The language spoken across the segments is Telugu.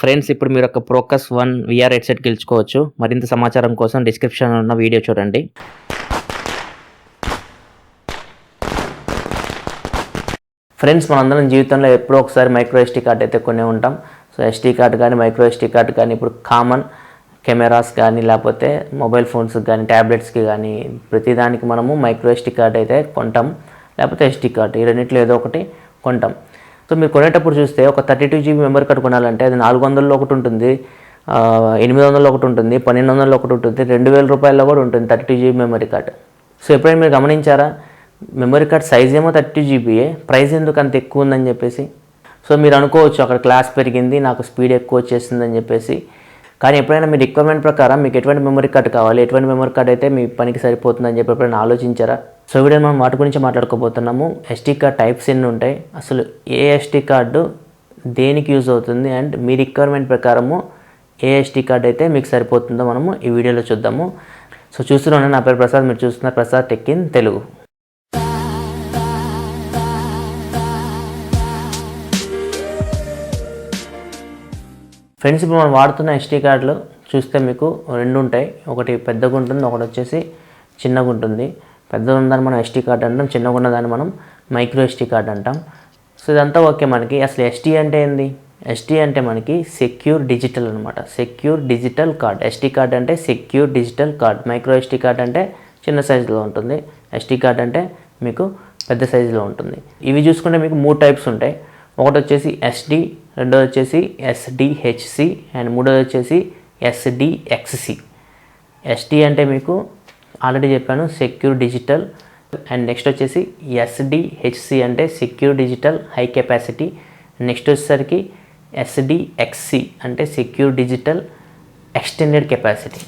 ఫ్రెండ్స్ ఇప్పుడు మీరు ఒక ప్రోకస్ వన్ విఆర్ హెడ్సెట్ గెలుచుకోవచ్చు. మరింత సమాచారం కోసం డిస్క్రిప్షన్ ఉన్న వీడియో చూడండి. ఫ్రెండ్స్ మనందరం జీవితంలో ఎప్పుడో ఒకసారి మైక్రో ఎస్టీ కార్డ్ అయితే కొనే ఉంటాం. సో ఎస్టీ కార్డ్ కానీ మైక్రో ఎస్టీ కార్డ్ కానీ ఇప్పుడు కామన్ కెమెరాస్ కానీ లేకపోతే మొబైల్ ఫోన్స్కి కానీ ట్యాబ్లెట్స్కి కానీ ప్రతిదానికి మనము మైక్రో ఎస్టీ కార్డ్ అయితే కొంటాం. లేకపోతే ఎస్టీ కార్డ్ ఈ రెండింటిలో ఏదో ఒకటి కొంటాం. సో మీరు కొనేటప్పుడు చూస్తే ఒక thirty two GB memory card కొనాలంటే అది నాలుగు వందల్లో ఒకటి ఉంటుంది ఎనిమిది వందలు ఒకటి ఉంటుంది పన్నెండు వందలు ఒకటి ఉంటుంది రెండు వేల రూపాయల్లో కూడా ఉంటుంది thirty two GB memory card. So ఎప్పుడైనా మీరు గమనించారా? మెమరీ కార్డ్ సైజ్ ఏమో థర్టీ జీబీయే ప్రైస్ ఎందుకు అంత ఎక్కువ ఉందని చెప్పేసి? సో మీరు అనుకోవచ్చు అక్కడ క్లాస్ పెరిగింది నాకు స్పీడ్ ఎక్కువ వచ్చేసిందని చెప్పేసి. కానీ ఎప్పుడైనా మీ రిక్వైర్మెంట్ ప్రకారం మీకు ఎటువంటి మెమరీ కార్డ్ కావాలి ఎటువంటి మెమరీ కార్డ్ అయితే మీ పనికి సరిపోతుందని చెప్పి ఎప్పుడైనా ఆలోచించారా? సో వీడియో మనం వాటి గురించి మాట్లాడుకోబోతున్నాము. ఎస్టీ కార్డ్ టైప్స్ ఎన్ని ఉంటాయి? అసలు ఏ ఎస్టీ కార్డు దేనికి యూజ్ అవుతుంది? అండ్ మీ రిక్వైర్మెంట్ ప్రకారము ఏ ఎస్టీ కార్డ్ అయితే మీకు సరిపోతుందో మనము ఈ వీడియోలో చూద్దాము. సో చూస్తున్నాను నా పేరు ప్రసాద్ మీరు చూస్తున్నారు Prasad tech in Telugu. Friends ఇప్పుడు మనం వాడుతున్న ఎస్టీ కార్డులు చూస్తే మీకు రెండు ఉంటాయి. ఒకటి పెద్దగా ఉంటుంది ఒకటి వచ్చేసి చిన్నగా ఉంటుంది పెద్దగా ఉన్నదాన్ని మనం ఎస్టీ కార్డ్ అంటాం చిన్నగా ఉన్నదాన్ని మనం మైక్రో ఎస్టీ కార్డ్ అంటాం. సో ఇదంతా ఓకే మనకి. అసలు ఎస్టీ అంటే ఏంది? ఎస్టీ అంటే మనకి సెక్యూర్ డిజిటల్ అనమాట secure digital card SD card అంటే secure digital card micro SD card అంటే చిన్న సైజులో ఉంటుంది. ఎస్టీ కార్డ్ అంటే మీకు పెద్ద సైజులో ఉంటుంది. ఇవి చూసుకుంటే మీకు మూడు టైప్స్ ఉంటాయి. ఒకటి వచ్చేసి ఎస్డి రెండోది వచ్చేసి ఎస్డిహెచ్సి అండ్ మూడోది వచ్చేసి ఎస్డిఎక్స్సి ఎస్టీ అంటే మీకు ఆల్రెడీ చెప్పాను సెక్యూర్ డిజిటల్ అండ్ నెక్స్ట్ వచ్చేసి ఎస్డిహెచ్సి అంటే secure digital high capacity next వచ్చేసరికి ఎస్డిఎక్స్సి అంటే secure digital extended capacity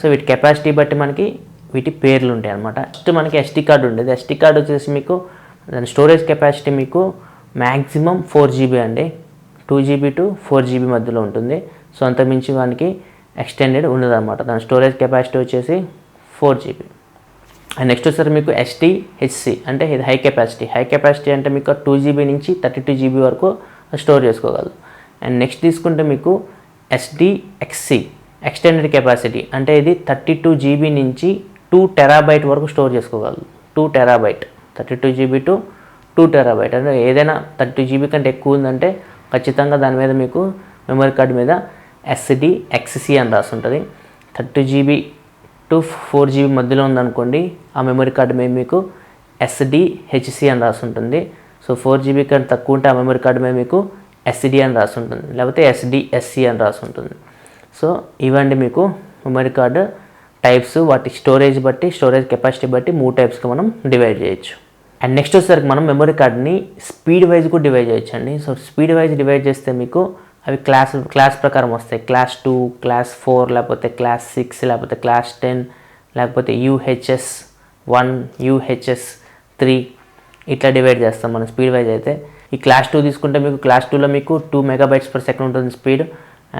so వీటి కెపాసిటీ బట్టి మనకి వీటి పేర్లు ఉంటాయి అనమాట ఫస్ట్ మనకి ఎస్టీ కార్డు ఉండేది. ఎస్టీ కార్డు వచ్చేసి మీకు దాని స్టోరేజ్ కెపాసిటీ మీకు మ్యాక్సిమం ఫోర్ జీబీ అండి. Two GB to four GB మధ్యలో ఉంటుంది. సో అంతమించి వానికి ఎక్స్టెండెడ్ ఉండదు అనమాట దాని స్టోరేజ్ కెపాసిటీ వచ్చేసి ఫోర్ జీబీ. అండ్ నెక్స్ట్ వచ్చేసరికి మీకు ఎస్టీ హెచ్సి అంటే ఇది హై కెపాసిటీ హై కెపాసిటీ అంటే మీకు టూ జీబీ నుంచి థర్టీ టూ జీబీ వరకు స్టోర్ చేసుకోగలదు అండ్ నెక్స్ట్ తీసుకుంటే మీకు ఎస్డిఎక్స్సి ఎక్స్టెండెడ్ కెపాసిటీ అంటే ఇది థర్టీ టూ జీబీ నుంచి టూ టెరాబైట్ వరకు store చేసుకోగలదు two terabyte thirty two GB to two terabyte అంటే ఏదైనా థర్టీ జీబీ కంటే ఎక్కువ ఉందంటే ఖచ్చితంగా దాని మీద మీకు మెమరీ కార్డ్ మీద ఎస్డి ఎక్స్సి అని రాసి ఉంటుంది. Thirty GB to four GB మధ్యలో ఉందనుకోండి ఆ మెమరీ కార్డ్ మేము మీకు ఎస్డి హెచ్సి అని రాసి ఉంటుంది సో ఫోర్ జీబీ కంటే తక్కువ ఉంటే ఆ మెమరీ కార్డ్ మేము మీకు ఎస్డి అని రాసి ఉంటుంది లేకపోతే ఎస్డిఎస్సి అని రాసి ఉంటుంది సో ఇవండి మీకు మెమరీ కార్డు టైప్స్ వాటి స్టోరేజ్ బట్టి స్టోరేజ్ కెపాసిటీ బట్టి మూడు టైప్స్గా మనం డివైడ్ చేయొచ్చు. అండ్ నెక్స్ట్ వచ్చేసరికి మనం మెమరీ కార్డ్ని స్పీడ్ వైజ్ కూడా డివైడ్ చేయొచ్చు అండి సో స్పీడ్ వైజ్ డివైడ్ చేస్తే మీకు అవి క్లాస్ క్లాస్ ప్రకారం వస్తాయి. క్లాస్ టూ క్లాస్ ఫోర్ లేకపోతే క్లాస్ సిక్స్ లేకపోతే క్లాస్ టెన్ లేకపోతే యూహెచ్ఎస్ వన్ యూహెచ్ఎస్ త్రీ ఇట్లా డివైడ్ చేస్తాం మనం స్పీడ్ వైజ్ అయితే. ఈ క్లాస్ టూ తీసుకుంటే మీకు క్లాస్ టూలో మీకు టూ మెగాబైట్స్ పర్ సెకండ్ ఉంటుంది స్పీడ్.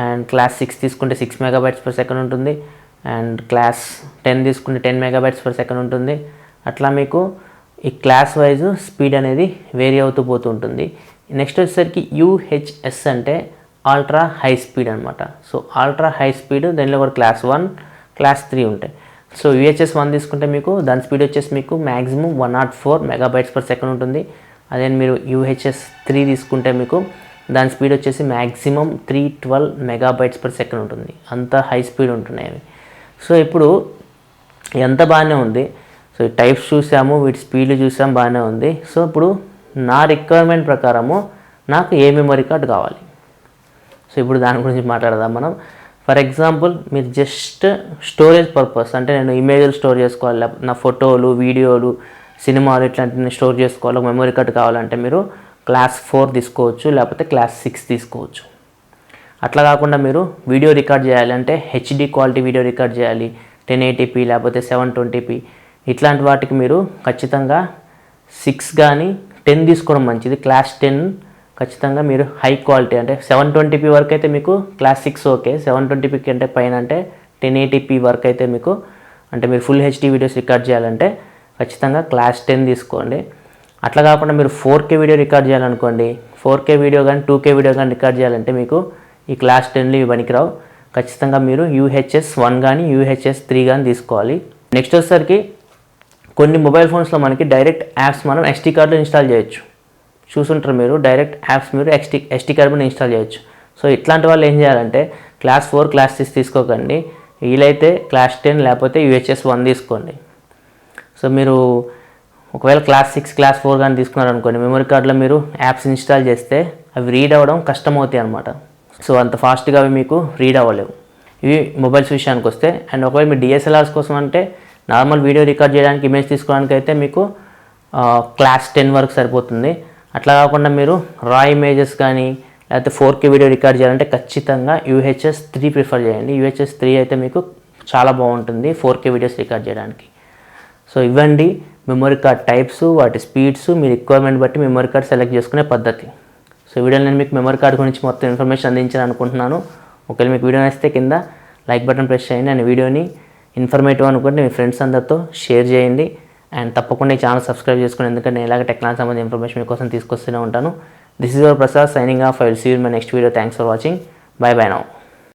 అండ్ క్లాస్ సిక్స్ తీసుకుంటే సిక్స్ మెగాబైట్స్ పర్ సెకండ్ ఉంటుంది. అండ్ క్లాస్ టెన్ తీసుకుంటే టెన్ మెగాబైట్స్ పర్ సెకండ్ ఉంటుంది. అట్లా మీకు ఈ క్లాస్ వైజ్ స్పీడ్ అనేది వేరీ అవుతూ పోతూ ఉంటుంది. నెక్స్ట్ వచ్చేసరికి యూహెచ్ఎస్ అంటే ఆల్ట్రా హై స్పీడ్ అనమాట సో ఆల్ట్రా హై స్పీడ్ దానిలో కూడా క్లాస్ వన్ క్లాస్ త్రీ ఉంటాయి. సో యూహెచ్ఎస్ వన్ తీసుకుంటే మీకు దాని స్పీడ్ వచ్చేసి మీకు maximum one nought four megabytes per second ఉంటుంది. అదే మీరు యూహెచ్ఎస్ త్రీ తీసుకుంటే మీకు దాని స్పీడ్ వచ్చేసి maximum three twelve megabytes per second ఉంటుంది. అంత హై స్పీడ్ ఉంటున్నాయి అవి. సో ఇప్పుడు ఎంత బాగానే ఉంది. సో ఈ టైప్స్ చూసాము వీటి స్పీడ్ చూసాము బాగానే ఉంది. సో ఇప్పుడు నా రిక్వైర్మెంట్ ప్రకారము నాకు ఏ మెమరీ కార్డ్ కావాలి? సో ఇప్పుడు దాని గురించి మాట్లాడదాం మనం. ఫర్ ఎగ్జాంపుల్ మీరు జస్ట్ స్టోరేజ్ పర్పస్ అంటే నేను ఇమేజ్లు స్టోర్ చేసుకోవాలి లేకపోతే నా ఫోటోలు వీడియోలు సినిమాలు ఇట్లాంటివి స్టోర్ చేసుకోవాలి మెమరీ కార్డ్ కావాలంటే మీరు క్లాస్ ఫోర్ తీసుకోవచ్చు లేకపోతే క్లాస్ సిక్స్ తీసుకోవచ్చు. అట్లా కాకుండా మీరు వీడియో రికార్డ్ చేయాలంటే హెచ్డి క్వాలిటీ వీడియో రికార్డ్ చేయాలి టెన్ ఎయిటీపీ లేకపోతే సెవెన్ ట్వంటీపీ ఇట్లాంటి వాటికి మీరు ఖచ్చితంగా సిక్స్ కానీ టెన్ తీసుకోవడం మంచిది. క్లాస్ టెన్ ఖచ్చితంగా మీరు హై క్వాలిటీ అంటే సెవెన్ ట్వంటీపీ వరకు అయితే మీకు class six okay seven twenty p కంటే పైన అంటే టెన్ ఎయిటీపీ వరకు అయితే మీకు అంటే మీరు ఫుల్ హెచ్డి వీడియోస్ రికార్డ్ చేయాలంటే ఖచ్చితంగా క్లాస్ టెన్ తీసుకోండి. అట్లా కాకుండా మీరు ఫోర్ కే వీడియో రికార్డ్ చేయాలనుకోండి ఫోర్ కే వీడియో కానీ టూ కే వీడియో కానీ రికార్డ్ చేయాలంటే మీకు ఈ క్లాస్ టెన్లు ఇవి పనికిరావు. ఖచ్చితంగా మీరు యూహెచ్ఎస్ వన్ కానీ యూహెచ్ఎస్ త్రీ కానీ తీసుకోవాలి. నెక్స్ట్ వచ్చేసరికి కొన్ని మొబైల్ ఫోన్స్లో మనకి డైరెక్ట్ యాప్స్ మనం ఎస్టీ కార్డులో ఇన్స్టాల్ చేయొచ్చు. చూసుంటారు మీరు డైరెక్ట్ యాప్స్ మీరు ఎస్టీ ఎస్టీ కార్డు ఇన్స్టాల్ చేయొచ్చు. సో ఇట్లాంటి వాళ్ళు ఏం చేయాలంటే క్లాస్ ఫోర్ క్లాస్ సిక్స్ తీసుకోకండి. వీలైతే క్లాస్ టెన్ లేకపోతే యూహెచ్ఎస్ వన్ తీసుకోండి. సో మీరు ఒకవేళ క్లాస్ సిక్స్ క్లాస్ ఫోర్ కానీ తీసుకున్నారనుకోండి మెమరీ కార్డులో మీరు యాప్స్ ఇన్స్టాల్ చేస్తే అవి రీడ్ అవ్వడం కష్టమవుతాయి అనమాట సో అంత ఫాస్ట్గా అవి మీకు రీడ్ అవ్వలేవు. ఇవి మొబైల్స్ విషయానికి వస్తే అండ్ ఒకవేళ మీ డిఎస్ఎల్ఆర్స్ కోసం అంటే నార్మల్ వీడియో రికార్డ్ చేయడానికి ఇమేజ్ తీసుకోవడానికి అయితే మీకు క్లాస్ టెన్ వరకు సరిపోతుంది. అట్లా కాకుండా మీరు రా ఇమేజెస్ కానీ లేకపోతే ఫోర్ కే వీడియో రికార్డ్ చేయాలంటే ఖచ్చితంగా యూహెచ్ఎస్ త్రీ ప్రిఫర్ చేయండి. యూహెచ్ఎస్ త్రీ అయితే మీకు చాలా బాగుంటుంది ఫోర్ కే వీడియోస్ రికార్డ్ చేయడానికి. సో ఇవ్వండి మెమరీ కార్డ్ టైప్స్ వాటి స్పీడ్స్ మీ రిక్వైర్మెంట్ బట్టి మెమరీ కార్డ్ సెలెక్ట్ చేసుకునే పద్ధతి. సో వీడియోలో నేను మీకు మెమరీ కార్డ్ గురించి మొత్తం ఇన్ఫర్మేషన్ అందించాను అనుకుంటున్నాను. ఒకవేళ మీకు వీడియో నచ్చితే కింద లైక్ బటన్ ప్రెస్ చేయండి. అండ్ వీడియోని ఇన్ఫర్మేటివ్ అనుకుంటే మీ ఫ్రెండ్స్ అందరితో షేర్ చేయండి. అండ్ తప్పకుండా ఈ ఛానల్ సబ్స్క్రైబ్ చేసుకుని ఎందుకంటే నేను ఇలాగ టెక్నాలజీ సంబంధించిన ఇన్ఫర్మేషన్ మీకోసం తీసుకొస్తూనే ఉంటాను. This is our Prasad signing off I will see you my next video thanks for watching bye bye now